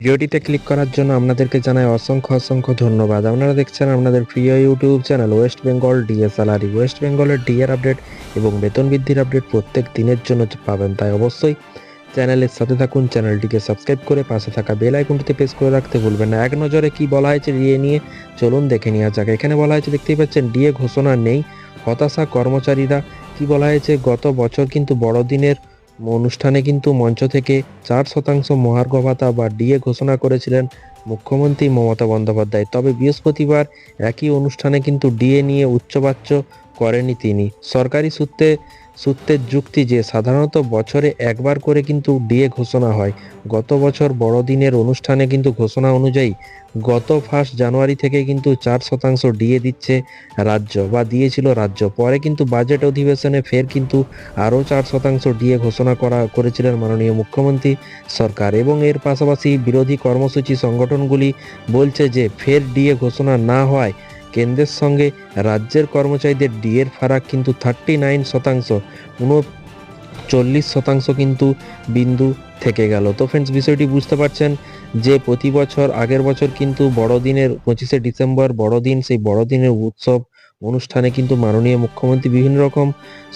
ভিডিওটিতে ক্লিক করার জন্য আপনাদেরকে জানাই অসংখ্য অসংখ্য ধন্যবাদ। আপনারা দেখছেন আপনাদের প্রিয় YouTube channel West Bengal DA salary West বেঙ্গলের ডিএর আপডেট এবং বেতন বৃদ্ধির আপডেট প্রত্যেক দিনের জন্য পাবেন। তাই অবশ্যই চ্যানেলের সাথে থাকুন চ্যানেলটিকে সাবস্ক্রাইব করে পাশে থাকা বেল আইকনটিতে প্রেস করে রাখতে ভুলবেন না। এক নজরে কি বলা হয়েছে ডিএ নিয়ে চলুন দেখে নেওয়া যাক। এখানে বলা হয়েছে, দেখতেই পাচ্ছেন ডিএ ঘোষণা নেই। হতাশা কর্মচারীরা, কি বলা হয়েছে, গত বছর কিন্তু বড়দিনের অনুষ্ঠানে কিন্তু মঞ্চ থেকে চার শতাংশ মহার্ঘ ভাতা বা ডিএ ঘোষণা করেছিলেন মুখ্যমন্ত্রী মমতা বন্দ্যোপাধ্যায়। তবে বৃহস্পতিবার একই অনুষ্ঠানে কিন্তু ডিএ নিয়ে উচ্চবাচ্য করেনি তিনি। সরকারি সূত্রে সূত্রের যুক্তি যে সাধারণত বছরে একবার করে কিন্তু ডিএ ঘোষণা হয়। গত বছর বড়দিনের অনুষ্ঠানে কিন্তু ঘোষণা অনুযায়ী গত ফার্স্ট জানুয়ারি থেকে কিন্তু চার শতাংশ ডিএ দিচ্ছে রাজ্য বা দিয়েছিল রাজ্য। পরে কিন্তু বাজেট অধিবেশনে ফের কিন্তু আরও চার শতাংশ ডিএ ঘোষণা করা করেছিলেন মাননীয় মুখ্যমন্ত্রী সরকার এবং এর পাশাপাশি বিরোধী কর্মসূচি সংগঠনগুলি বলছে যে ফের ডিএ ঘোষণা না হওয়ায় কেন্দ্রের সঙ্গে রাজ্যের কর্মচারীদের ডিএর ফারাক কিন্তু থার্টি নাইন শতাংশ, উনচল্লিশ শতাংশ কিন্তু বিন্দু থেকে গেল। তো ফ্রেন্ডস বিষয়টি বুঝতে পারছেন যে প্রতি বছর আগের বছর কিন্তু বড়দিনের পঁচিশে ডিসেম্বর বড়দিন, সেই বড়দিনের উৎসব অনুষ্ঠানে কিন্তু মাননীয় মুখ্যমন্ত্রী বিভিন্ন রকম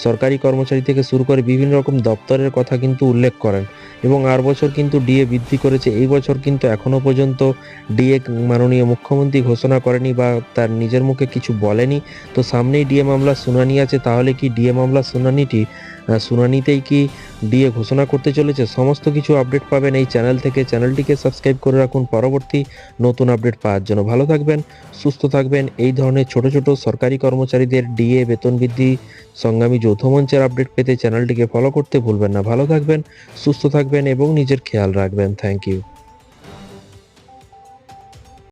সরকারি কর্মচারী থেকে শুরু করে বিভিন্ন রকম দপ্তরের কথা কিন্তু উল্লেখ করেন এবং আর বছর কিন্তু ডিএ বৃদ্ধি করেছে। এই বছর কিন্তু এখনও পর্যন্ত ডিএ মাননীয় মুখ্যমন্ত্রী ঘোষণা করেনি বা তার নিজের মুখে কিছু বলেনি। তো সামনেই ডিএ মামলার শুনানি আছে, তাহলে কি ডিএ মামলার শুনানিটি শুনানিতেই কি ডিএ ঘোষণা করতে চলেছে। সমস্ত কিছু আপডেট পাবেন এই চ্যানেল থেকে। চ্যানেলটিকে সাবস্ক্রাইব করে রাখুন পরবর্তী নতুন আপডেট পাওয়ার জন্য। ভালো থাকবেন, সুস্থ থাকবেন। এই ধরনের ছোট ছোট সরকারি কর্মচারীদের ডিএ, বেতন বৃদ্ধি, সংগ্রামী যৌথ মঞ্চের আপডেট পেতে চ্যানেলটিকে ফলো করতে ভুলবেন না। ভালো থাকবেন, সুস্থ থাকবেন এবং নিজের খেয়াল রাখবেন। Thank you